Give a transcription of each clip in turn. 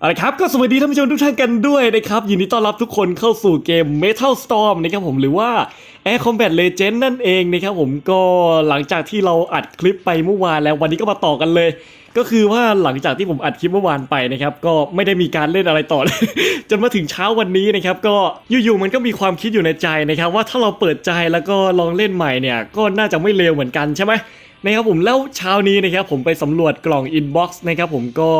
เอาละครับก็สวัสดีท่านผู้ชมทุกท่านกันด้วยนะครับ ยินดีต้อนรับทุกคนเข้าสู่เกม Metal Storm นะครับผมหรือว่า Air Combat Legend นั่นเองนะครับผมก็หลังจากที่เราอัดคลิปไปเมื่อวานแล้ววันนี้ก็มาต่อกันเลย ก็คือว่าหลังจากที่ผมอัดคลิปเมื่อวานไปนะครับก็ไม่ได้มีการเล่นอะไรต่อเลยจนมาถึงเช้าวันนี้นะครับก็อยู่ๆมันก็มีความคิดอยู่ในใจนะครับ ว่าถ้าเราเปิดใจแล้วก็ลองเล่นใหม่เนี่ย ก็น่าจะไม่เลวเหมือนกันใช่ไหมนะครับผมแล้วเช้านี้นะครับผมไปสำรวจกล่องอินบ็อกซ์นะครับผมก็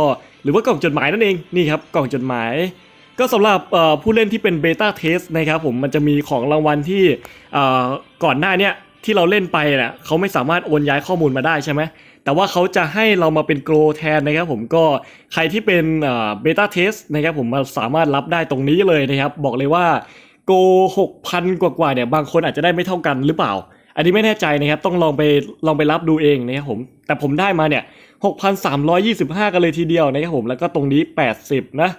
หรือว่ากล่องจดหมายนั่นเองนี่ครับกล่องจดหมาย ก็สำหรับผู้เล่นที่เป็นเบต้าเทสนะครับผมมันจะมีของรางวัลที่ก่อนหน้าเนี้ยที่เราเล่นไปน่ะเขาไม่สามารถโอนย้ายข้อมูลมาได้ใช่ไหมแต่ว่าเขาจะให้เรามาเป็นโกลแทนนะครับผมก็ใครที่เป็นเบต้าเทสนะครับผมมาสามารถรับได้ตรงนี้เลยนะครับ บอกเลยว่าโกหกพันกว่าเนี่ยบางคนอาจจะได้ไม่เท่ากันหรือเปล่า อันนี้ไม่แน่ใจนะครับ ต้องลองไปลองไปรับดูเองนะครับผม แต่ผมได้มาเนี่ย 6,325 กันเลยทีเดียวนะครับผม แล้วก็ตรงนี้ 80 นะ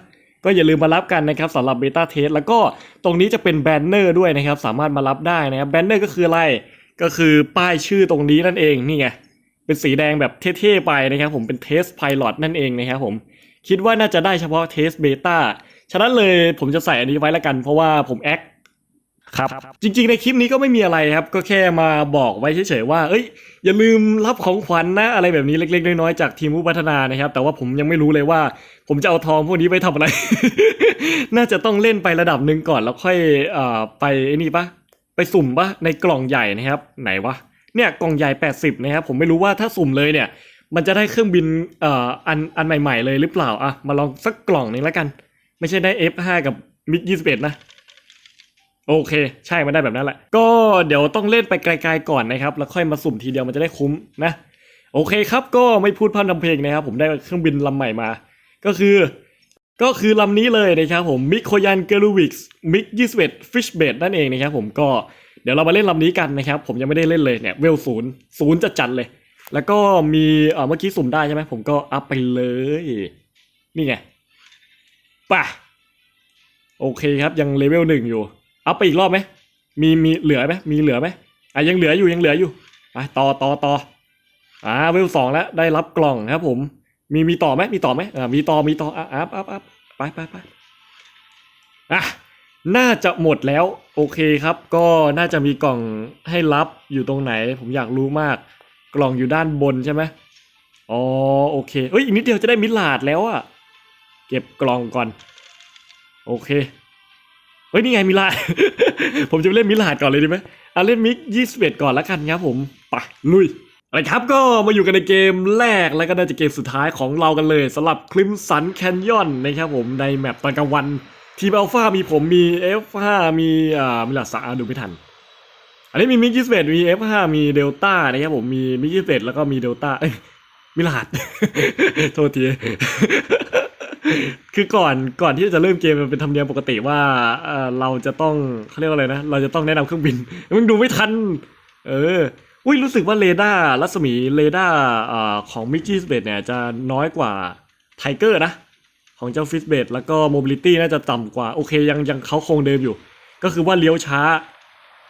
ก็อย่าลืมมารับกันนะครับสำหรับเบต้าเทสแล้วก็ตรงนี้จะเป็นแบนเนอร์ด้วยนะครับ สามารถมารับได้นะครับแบนเนอร์ก็คืออะไร ก็คือป้ายชื่อตรงนี้นั่นเองนี่ไง เป็นสีแดงแบบเท่ๆไปนะครับผมเป็นเทสไพลอตนั่นเองนะครับผมคิดว่าน่าจะได้เฉพาะเทสเบต้าฉะนั้นเลยผมจะใส่อันนี้ไว้ละกันเพราะว่าผมแอค ครับจริงๆในคลิปนี้ก็ไม่มีอะไรครับ ก็แค่มาบอกไว้เฉยๆว่า เอ้ย อย่าลืมรับของขวัญนะอะไรแบบนี้เล็ก ๆ น้อยๆจากทีมผู้พัฒนานะครับ แต่ว่าผมยังไม่รู้เลยว่า ผมจะเอาทองพวกนี้ไปทำอะไร น่าจะต้องเล่นไประดับหนึ่งก่อนแล้วค่อยเอ่อไปนี่ปะไปสุ่มปะในกล่องใหญ่นะครับ ไหนวะเนี่ยกล่องใหญ่ 80 นะครับผมไม่รู้ว่าถ้าสุ่มเลยเนี่ย มันจะได้เครื่องบินเอ่ออันอันใหม่ ๆ เลยหรือเปล่าอะมาลองสักกล่องหนึงแล้วกัน ไม่ใช่ได้ F5 กับมิก21นะ โอเค ใช่มันได้แบบนั้นแหละ ก็เดี๋ยวต้องเล่นไปไกลๆก่อนนะครับ แล้วค่อยมาสุ่มทีเดียวมันจะได้คุ้มนะ โอเคครับ ก็ไม่พูดพร่ำทำเพลงนะครับ ผมได้เครื่องบินลำใหม่มา ก็คือ ก็คือลำนี้เลยนะครับผมมิโคยันเกลูวิกส์มิกยี่สิบเอ็ดฟิชเบดนั่นเองนะครับผมก็เดี๋ยวเรามาเล่นลำนี้กันนะครับ ผมยังไม่ได้เล่นเลยเนี่ยเวลศูนย์ศูนย์จะจัดเลย แล้วก็มีเอ่อเมื่อกี้สุ่มได้ใช่ไหมผมก็อัพไปเลย นี่ไงป่ะโอเคครับยังเลเวลหนึ่งอยู่ อัพไปอีกรอบไหมมีมีเหลือไหมมีเหลือไหมอะยังเหลืออยู่ยังเหลืออยู่ไปต่อต่อต่ออ่าเวลสองแล้วได้รับกล่องครับผม มีมีต่อไหมมีต่อไหมอ่ามีต่อมีต่ออะอัพอัพอัพไปไปไปอะน่าจะหมดแล้วโอเคครับ ก็น่าจะมีกล่องให้รับอยู่ตรงไหน ผมอยากรู้มาก กล่องอยู่ด้านบนใช่ไหมอ๋อโอเคเอ้ยอีกนิดเดียวจะได้มิลลาดแล้วอะเก็บกล่องก่อน โอเค เฮ้ยนี่ไงมิลาด ผมจะเล่นมิลาดก่อนเลยดีไหมเอาเล่นมิกยี่สิบเอ็ดก่อนแล้วกันครับผมไปลุยอะไรครับก็มาอยู่กันในเกมแรกแล้วก็น่าจะเกมสุดท้ายของเรากันเลยสำหรับคลิมสันแคนยอนนะครับผมในแมปตอนกลางวัน ทีมอัลฟามีผมมี F5 มีอ่ามิลาดสาดูไม่ทัน อันนี้มีมิกยี่สิบเอ็ดมี F5 มีเดลต้านะครับผมมีมิกยี่สิบเอ็ดแล้วก็มีเดลต้ามิลาดโทษที คือก่อนก่อนที่จะเริ่มเกมมันเป็นธรรมเนียมปกติว่าเออเราจะต้องเขาเรียกว่าอะไรนะ เราจะต้องแนะนำเครื่องบินมึงดูไม่ทัน เออ อุ้ยรู้สึกว่าเรดาร์รัศมีเรดาร์อ่าของมิจิสเบดเนี่ยจะน้อยกว่าไทเกอร์นะ ของเจ้าฟิสเบดแล้วก็โมบิลิตี้น่าจะต่ำกว่า โอเคยังยังเขาคงเดิมอยู่ ก็คือว่าเลี้ยวช้า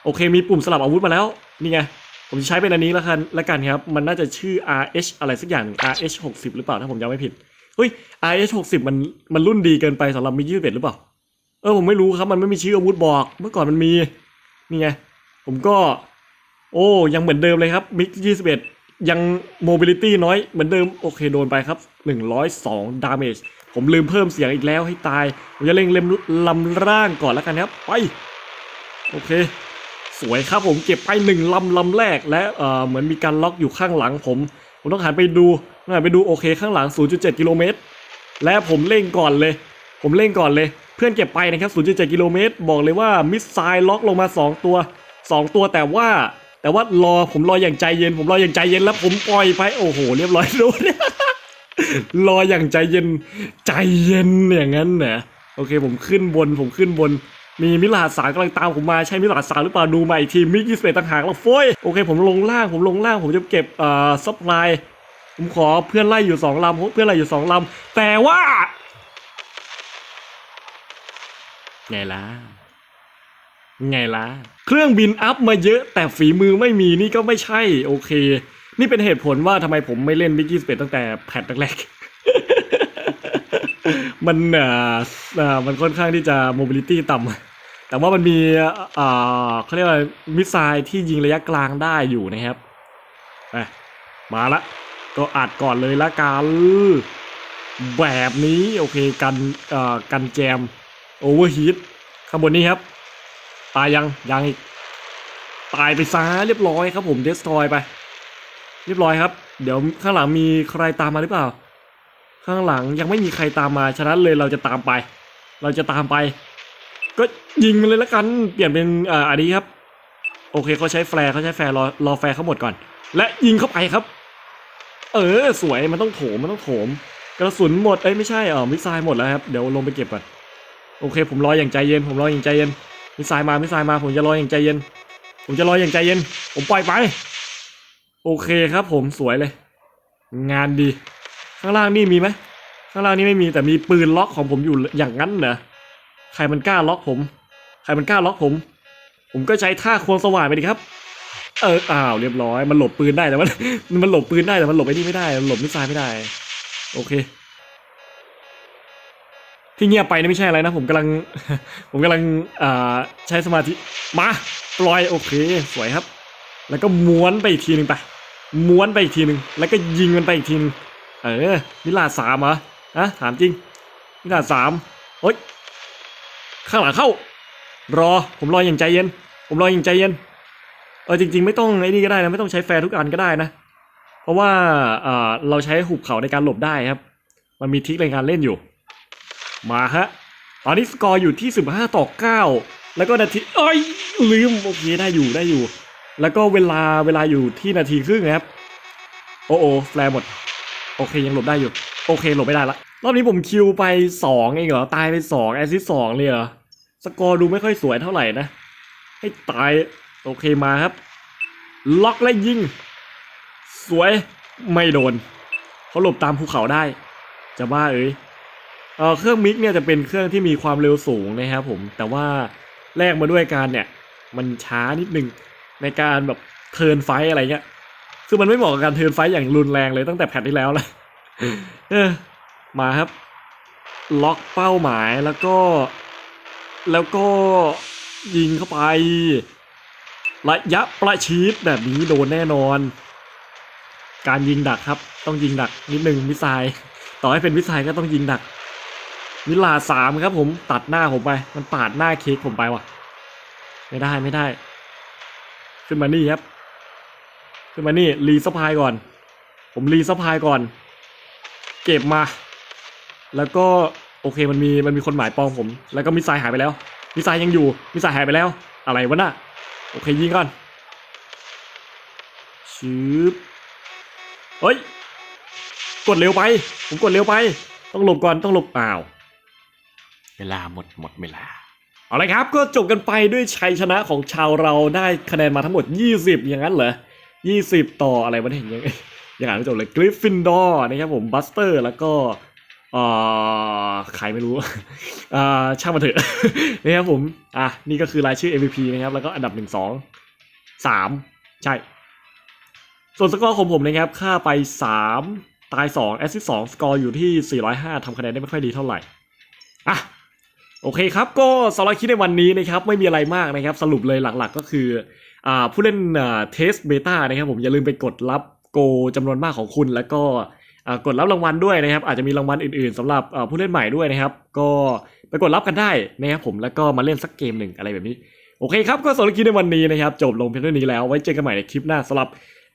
โอเคมีปุ่มสลับอาวุธมาแล้ว นี่ไง ผมจะใช้เป็นอันนี้แล้วกันแล้วกันครับ มันน่าจะชื่อ RH อะไรสักอย่างหนึ่ง RH 60 หรือเปล่าถ้าผมจำไม่ผิด เฮ้ย RH 60มันมันรุ่นดีเกินไปสำหรับมิกยี่สิบเอ็ดหรือเปล่า เออผมไม่รู้ครับมันไม่มีชื่ออาวุธบอก เมื่อก่อนมันมีนี่ไงผมก็ โอ้ยังเหมือนเดิมเลยครับมิกยี่สิบเอ็ดยังโมบิลิตี้น้อยเหมือนเดิมโอเคโดนไปครับ 102 ดาเมจผมลืมเพิ่มเสียงอีกแล้วให้ตาย ผมจะเล็งเล็มลำร่างก่อนแล้วกันครับ ไป โอเค สวยครับผมเก็บไปหนึ่งลำลำแรกและเอ่อเหมือนมีการล็อกอยู่ข้างหลังผม ผมต้องหันไปดู ไปดูโอเคข้างหลัง 0.7 กิโลเมตร และผมเร่งก่อนเลย ผมเร่งก่อนเลย เพื่อนเก็บไปนะครับ 0.7 กิโลเมตร บอกเลยว่ามิสไซล์ล็อกลงมา 2 ตัว 2 ตัวแต่ว่า แต่ว่ารอผมรออย่างใจเย็น ผมรออย่างใจเย็นแล้วผมปล่อยไป โอ้โห เรียบร้อยโดนรออย่างใจเย็น ใจเย็นอย่างนั้นนะโอเค ผมขึ้นบน ผมขึ้นบนมีมิลาสากำลังตามผมมาใช่มิลาสามหรือเปล่าดูใหม่ทีมิกยี่สิบเอ็ดต่างหากแล้วโฟ้ยโอเค ผมลงล่างผมลงล่างผมจะเก็บเอ่อซัพพลาย ผมขอเพื่อนไล่อยู่สองลำเพื่อนไล่อยู่สองลำแต่ว่าไงล่ะไงล่ะเครื่องบินอัพมาเยอะแต่ฝีมือไม่มีนี่ก็ไม่ใช่โอเค นี่เป็นเหตุผลว่าทำไมผมไม่เล่นมิกกี้สเปตั้งแต่แพทแรกมันอ่อเอ่อมันค่อนข้างที่จะโมบิลิตี้ต่ำแต่ว่ามันมีอ่อเขาเรียกว่ามิสไซล์ที่ยิงระยะกลางได้อยู่นะครับไปมาละ ก็อัดก่อนเลยละกันแบบนี้โอเคกันเอ่อกันแจมโอเวอร์ฮีทข้างบนนี้ครับ ตายยังยังอีกตายไปซะเรียบร้อยครับผมเดสทอยไป เรียบร้อยครับ เดี๋ยวข้างหลังมีใครตามมาหรือเปล่า ข้างหลังยังไม่มีใครตามมาฉะนั้นเลยเราจะตามไป เราจะตามไป ก็ยิงมันเลยละกัน เปลี่ยนเป็นอ่าอันนี้ครับ โอเคเขาใช้แฟร์เขาใช้แฟร์รอรอแฟร์เขาหมดก่อน และยิงเข้าไปครับ เออ สวยมันต้องโถมมันต้องโถม กระสุนหมดเอ้ยไม่ใช่เออมิสไซล์หมดแล้วครับเดี๋ยวลงไปเก็บก่อนโอเค ผมรออย่างใจเย็น ผมรออย่างใจเย็นมิสไซล์มามิสไซล์มา ผมจะรออย่างใจเย็น ผมจะรออย่างใจเย็น ผมปล่อยไป โอเคครับ ผมสวยเลย งานดี ข้างล่างนี่มีไหมข้างล่างนี่ไม่มีแต่มีปืนล็อกของผมอยู่อย่างนั้นเหรอใครมันกล้าล็อกผม ใครมันกล้าล็อกผม ผมก็ใช้ท่าควงสว่านไปดิครับ เอออ้าวเรียบร้อยมันหลบปืนได้แต่มันมันหลบปืนได้แต่มันหลบไอ้นี่ไม่ได้มันหลบมิสไซล์ไม่ได้ โอเค ที่เงียบไปนี่ไม่ใช่อะไรนะ ผมกำลัง ผมกำลังอ่าใช้สมาธิมาปล่อยโอเค สวยครับ แล้วก็ม้วนไปอีกทีหนึ่งไปม้วนไปอีกทีหนึ่งแล้วก็ยิงมันไปอีกทีนึงเออมิลาสามเหรอฮะถามจริงมิลาสามเฮ้ยข้างหลังเข้ารอ ผมรออย่างใจเย็น ผมรออย่างใจเย็น เออจริง ๆ ไม่ต้องไอ้นี่ก็ได้นะไม่ต้องใช้แฟร์ทุกอันก็ได้นะ เพราะว่าเออเราใช้หุบเขาในการหลบได้ครับ มันมีทริคในการเล่นอยู่ มาฮะตอนนี้สกอร์อยู่ที่ 15 ต่อ 9 แล้วก็นาทีเอ้ยลืมโอเคได้อยู่ได้อยู่ แล้วก็เวลาเวลาอยู่ที่นาทีครึ่งครับโอ้โอแฟร์หมด โอเคยังหลบได้อยู่ โอเคหลบไม่ได้ละรอบนี้ผมคิวไป 2 เองเหรอ ตายไป 2 แอซิสสองเลยเหรอ สกอร์ดูไม่ค่อยสวยเท่าไหร่นะ ให้ตาย โอเคมาครับ ล็อกและยิง สวยไม่โดนเขาหลบตามภูเขาได้ จะบ้าเอ้ยเออเครื่องมิกเนี่ยจะเป็นเครื่องที่มีความเร็วสูงนะครับผม แต่ว่าแลกมาด้วยการเนี่ย มันช้านิดนึงในการแบบเทิร์นไฟอะไรเงี้ยคือมันไม่เหมาะกับการเทิร์นไฟอย่างรุนแรงเลยตั้งแต่แพทที่แล้วแล้วเออมาครับ ล็อกเป้าหมายแล้วก็ แล้วก็ยิงเข้าไป ระยะประชิดแบบนี้โดนแน่นอน การยิงดักครับ ต้องยิงดักนิดนึงมิสไซล์ต่อให้เป็นมิสไซล์ก็ต้องยิงดักมิลาสามครับผมตัดหน้าผมไป มันปาดหน้าเค้กผมไปว่ะ ไม่ได้ไม่ได้ ขึ้นมานี่ครับ ขึ้นมานี่รีสปายก่อน ผมรีสปายก่อน เก็บมา แล้วก็โอเคมันมีมันมีคนหมายปองผม แล้วก็มิสไซล์หายไปแล้ว มิสไซล์ยังอยู่มิสไซล์หายไปแล้ว อะไรวะน่ะ โอเคยิงก่อนชืบเฮ้ย กดเร็วไป ผมกดเร็วไป ต้องหลบก่อนต้องหลบเอ้าเวลาหมดหมดเวลา เอาละครับ ก็จบกันไปด้วยชัยชนะของชาวเราได้คะแนนมาทั้งหมด 20 อย่างนั้นเหรอ 20 ต่ออะไรวะเนี่ยยังยังอ่านไม่จบเลยกริฟฟินดอร์นะครับผมบัสเตอร์แล้วก็ อ่อใครไม่รู้อ่าช่างมาเถอะนะครับผมอะนี่ก็คือรายชื่อ MVP นะครับ แล้วก็อันดับหนึ่งสองสามใช่ ส่วนสกอร์ของผมนะครับค่าไปสามตายสองแอสซิสสองสกอร์อยู่ที่สี่ร้อยห้าทำคะแนนได้ไม่ค่อยดีเท่าไหร่อะโอเคครับ ก็สำหรับคลิปในวันนี้นะครับ ไม่มีอะไรมากนะครับ สรุปเลยหลักๆก็คืออ่าผู้เล่นอ่าเทสเบต้านะครับผมอย่าลืมไปกดรับโกจำนวนมากของคุณแล้วก็ กดรับรางวัลด้วยนะครับ อาจจะมีรางวัลอื่นๆสำหรับผู้เล่นใหม่ด้วยนะครับ ก็ไปกดรับกันได้นะครับผมแล้วก็มาเล่นสักเกมหนึ่งอะไรแบบนี้ โอเคครับ ก็สำหรับคลิปในวันนี้นะครับ จบลงเพียงเท่านี้แล้วไว้เจอกันใหม่ในคลิปหน้าสำหรับ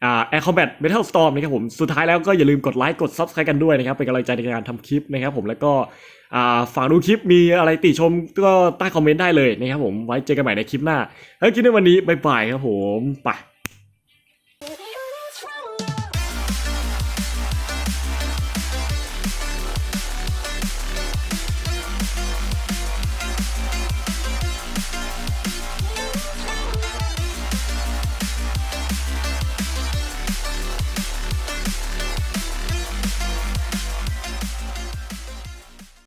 อ่า Air Combat Metal Storm นะครับผมสุดท้ายแล้วก็อย่าลืมกดไลค์กด Subscribe กันด้วยนะครับ เป็นกำลังใจในการทำคลิปนะครับผมแล้วก็ฝากดูคลิปมีอะไรติชมก็ใต้คอมเมนต์ได้เลยนะครับผมไว้เจอกันใหม่ในคลิปหน้าแล้วคลิปในวันนี้บ๊ายบายครับผมไป